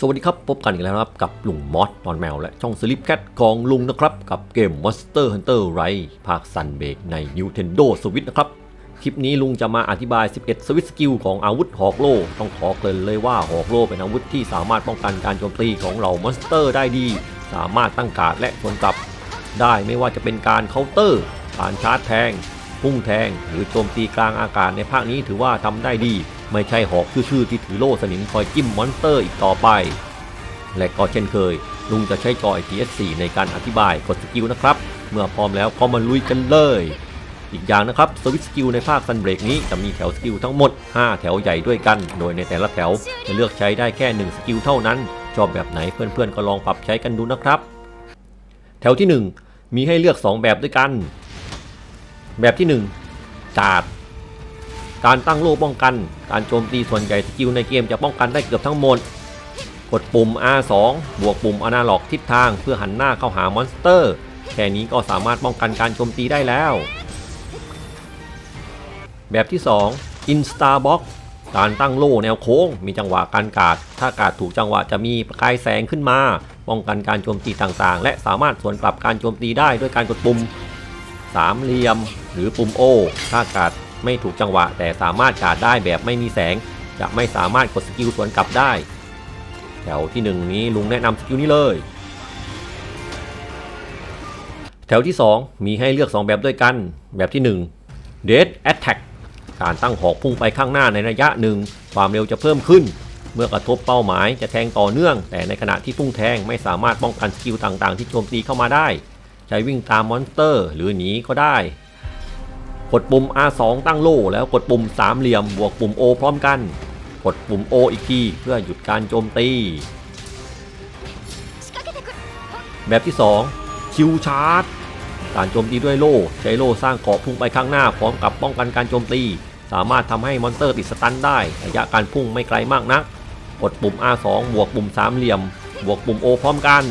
สวัสดีครับ พบกันอีกแล้วนะครับ กับลุงมอสนอนแมว และช่องสลิปแคทของลุงนะครับ กับเกม Monster Hunter Rise ภาคซันเบกใน Nintendo Switch นะครับ คลิปนี้ลุงจะมาอธิบาย 11 สวิตสกิลของอาวุธหอกโล่ ต้องขอเกริ่นเลยว่าหอกโล่เป็นอาวุธที่สามารถป้องกันการโจมตีของเหล่ามอนสเตอร์ได้ดี สามารถตั้งการดและสวนกลับ ได้ไม่ว่าจะเป็นการเคาน์เตอร์การชาร์จแทงพุ่งแทงหรือโจมตีกลางอากาศในภาคนี้ถือว่าทำได้ดี ไม่ใช่หอกชื่อๆที่ถือโล่สนิมคอยจิ้มมอนสเตอร์อีกต่อไป และก็เช่นเคย ลุงจะใช้จอ IPS4 ในการอธิบายกดสกิลนะครับ เมื่อพร้อมแล้วก็มาลุยกันเลย อีกอย่างนะครับสวิตสกิลในภาคซันเบรกนี้จะมีแถวสกิลทั้งหมด 5 แถวใหญ่ด้วยกัน โดยในแต่ละแถวจะเลือกใช้ได้แค่ 1 สกิลเท่านั้น ชอบแบบไหนเพื่อนๆก็ลองปรับใช้กันดูนะครับ แถวที่ 1 มีให้เลือก 2 แบบด้วยกัน แบบที่ 1 กาด การตั้งโล่ป้องกัน การโจมตีส่วนใหญ่สกิลในเกมจะป้องกันได้เกือบทั้งหมด กดปุ่ม R2 บวกปุ่มอนาล็อกทิศทางเพื่อหันหน้าเข้าหามอนสเตอร์ แค่นี้ก็สามารถป้องกันการโจมตีได้แล้ว แบบที่ 2 Insta Box การตั้งโล่แนวโค้ง มีจังหวะการกาด ถ้ากาดถูกจังหวะจะมีประกายแสงขึ้นมา ป้องกันการโจมตีต่างๆ และสามารถสวนกลับการโจมตีได้ด้วยการกดปุ่มสามเหลี่ยม หรือปุ่ม O ถ้ากาด ไม่ถูกจังหวะ แต่สามารถกาดได้แบบไม่มีแสง จะไม่สามารถกดสกิลสวนกลับได้ แถวที่ 1 นี้ลุงแนะนำสกิลนี้เลย แถวที่ 2 มีให้เลือก 2 แบบด้วยกัน แบบที่ 1 Dead Attack การตั้งหอกพุ่งไปข้างหน้าในระยะหนึ่ง ความเร็วจะเพิ่มขึ้น เมื่อกระทบเป้าหมายจะแทงต่อเนื่อง แต่ในขณะที่พุ่งแทงไม่สามารถป้องกันสกิลต่างๆ ที่โจมตีเข้ามาได้ ใช้วิ่งตามมอนสเตอร์ หรือหนีก็ได้ กดปุ่ม R2 ตั้งโล่แล้วกดปุ่มสามเหลี่ยมบวกปุ่ม O พร้อมกัน กดปุ่ม O อีกทีเพื่อหยุดการโจมตี แบบที่ 2 คิวชาร์จ การโจมตีด้วยโล่ ใช้โล่สร้างเกาะพุ่งไปข้างหน้าพร้อมกับป้องกันการโจมตี สามารถทำให้มอนสเตอร์ติดสตันได้ระยะการพุ่งไม่ไกลมากนัก กดปุ่ม R2 บวกปุ่มสามเหลี่ยม บวกปุ่ม O พร้อมกัน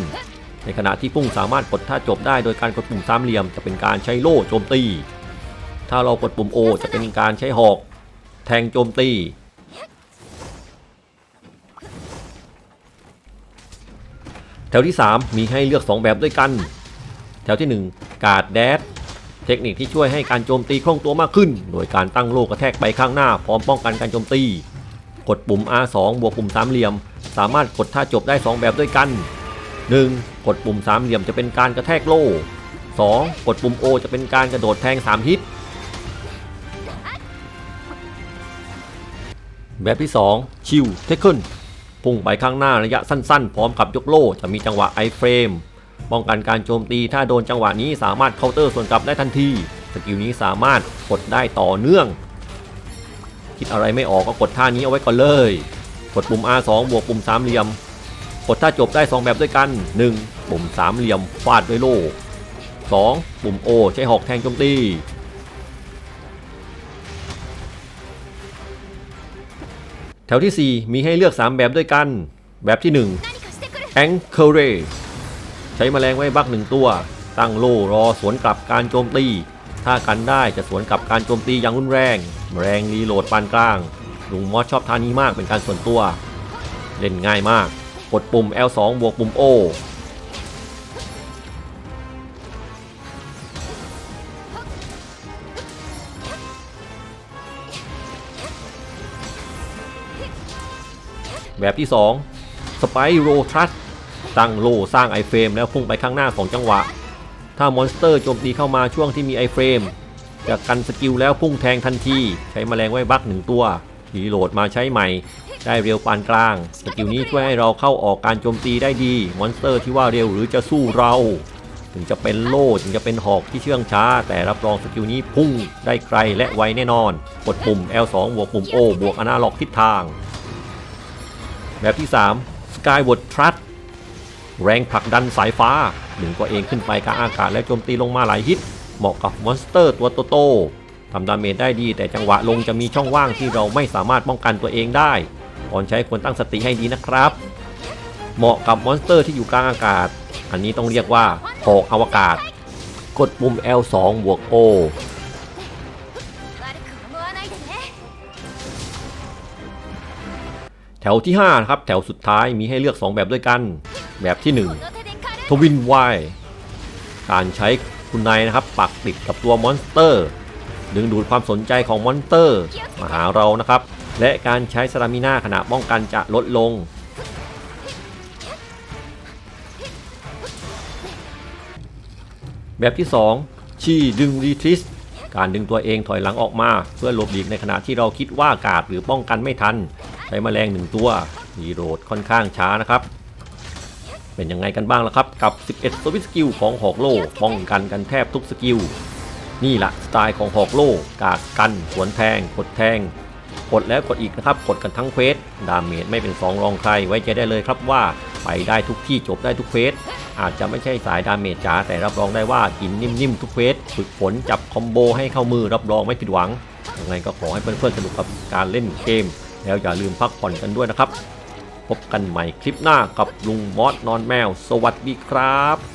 ในขณะที่พุ่งสามารถกดท่าจบได้โดยการกดปุ่มสามเหลี่ยมจะเป็นการใช้โล่โจมตี ถ้าเรากดปุ่ม O จะเป็นการใช้หอกแทงโจมตี แถวที่ 3 มีให้เลือก 2 แบบด้วยกัน แถวที่ 1 การ์ดแดดเทคนิคที่ช่วยให้การโจมตีคล่องตัวมากขึ้น โดยการตั้งโลกกระแทกไปข้างหน้าพร้อมป้องกันการโจมตี กดปุ่ม R2 บวกปุ่มสามเหลี่ยม สามารถกดท่าจบได้ 2 แบบด้วยกัน 1. กดปุ่มสามเหลี่ยมจะเป็นการกระแทกโล่ 2. กดปุ่ม O จะเป็นการกระโดดแทง 3 ฮิต แบบที่ 2 ชิวเทคเกิลพุ่งไปข้างหน้าระยะสั้นๆ พร้อมกับยกโล่จะมีจังหวะไอเฟรมป้องกันการโจมตีถ้าโดนจังหวะนี้สามารถเคาน์เตอร์ส่วนกลับได้ทันทีสกิลนี้สามารถกดได้ต่อเนื่อง คิดอะไรไม่ออกก็กดท่านี้เอาไว้ก่อนเลย กดปุ่ม R2 บวกปุ่มสามเหลี่ยม กดท่าจบได้ 2 แบบด้วยกัน 1. ปุ่มสามเหลี่ยมฟาดด้วยโล่ 2. ปุ่ม O ใช้หอกแทงโจมตี แถวที่ 4 มีให้เลือก 3 แบบด้วยกัน แบบที่ 1 a n c h o r a ใช้แมลงไว้บักหนึ่งตัว ตั้งโล่รอสวนกลับการโจมตี ถ้ากันได้จะสวนกลับการโจมตีอย่างรุนแรง แรงรีโหลดปานกลาง ลุงมอสชอบท่านี้มากเป็นการส่วนตัว เล่นง่ายมาก กดปุ่ม L2 บวกปุ่ม O แบบที่2สไปโรทรัสตั้งโลสร้างไอเฟรมแล้วพุ่งไปข้างหน้าของจังหวะ ถ้ามอนสเตอร์โจมตีเข้ามาช่วงที่มีไอเฟรมจะกันสกิลแล้วพุ่งแทงทันที ใช้แมลงไว้บักหนึ่งตัวรีโหลดมาใช้ใหม่ ได้เร็วปานกลาง สกิลนี้ช่วยให้เราเข้าออกการโจมตีได้ดี มอนสเตอร์ที่ว่าเร็วหรือจะสู้เรา ถึงจะเป็นโล่ถึงจะเป็นหอกที่เชื่องช้า แต่รับรองสกิลนี้พุ่งได้ไกลและไวแน่นอน กดปุ่ม L2 บวกปุ่ม O บวกอนาล็อกทิศทาง แบบที่ 3 Skyward Thrust แรงผลักดันสายฟ้าหนึ่งตัวเองขึ้นไปกลางอากาศและโจมตีลงมาหลายฮิต เหมาะกับมอนสเตอร์ตัวโตๆทำดาเมจได้ดี แต่จังหวะลงจะมีช่องว่างที่เราไม่สามารถป้องกันตัวเองได้ก่อนใช้ควรตั้งสติให้ดีนะครับ เหมาะกับมอนสเตอร์ที่อยู่กลางอากาศ อันนี้ต้องเรียกว่าหอกอวกาศ กดปุ่ม L2 บวก O แถวที่ 5 ครับ แถวสุดท้ายมีให้เลือก 2 แบบด้วยกัน แบบที่ 1 ทวินไวการใช้คุณนายนะครับ ปักติดกับตัวมอนสเตอร์ ดึงดูดความสนใจของมอนสเตอร์ มาหาเรานะครับ และการใช้สลามิน่าขณะป้องกันจะลดลง แบบที่ 2 ชี้ดึงรีทริสการดึงตัวเองถอยหลังออกมา เพื่อหลบหลีกในขณะที่เราคิดว่ากาดหรือป้องกันไม่ทัน ใช้แมลงหนึ่งตัวรีโหลดค่อนข้างช้านะครับ เป็นยังไงกันบ้างล่ะครับ กับ 11 สวิตสกิลของหอกโลป้องกันกันแทบทุกสกิล นี่แหละสไตล์ของหอกโลกาดกันสวนแทงกดแทงกดแล้วกดอีกนะครับกดกันทั้งเควสดาเมจไม่เป็นสองรองใครไว้ใจได้เลยครับว่าไปได้ทุกที่จบได้ทุกเควสอาจจะไม่ใช่สายดาเมจจ๋าแต่รับรองได้ว่ากินนิ่มๆทุกเควสฝึกฝนจับคอมโบให้เข้ามือรับรองไม่ผิดหวังยังไงก็ขอให้เพื่อนๆสนุกกับการเล่นเกม แล้วอย่าลืมพักผ่อนกันด้วยนะครับ พบกันใหม่คลิปหน้ากับลุงมอสนอนแมว สวัสดีครับ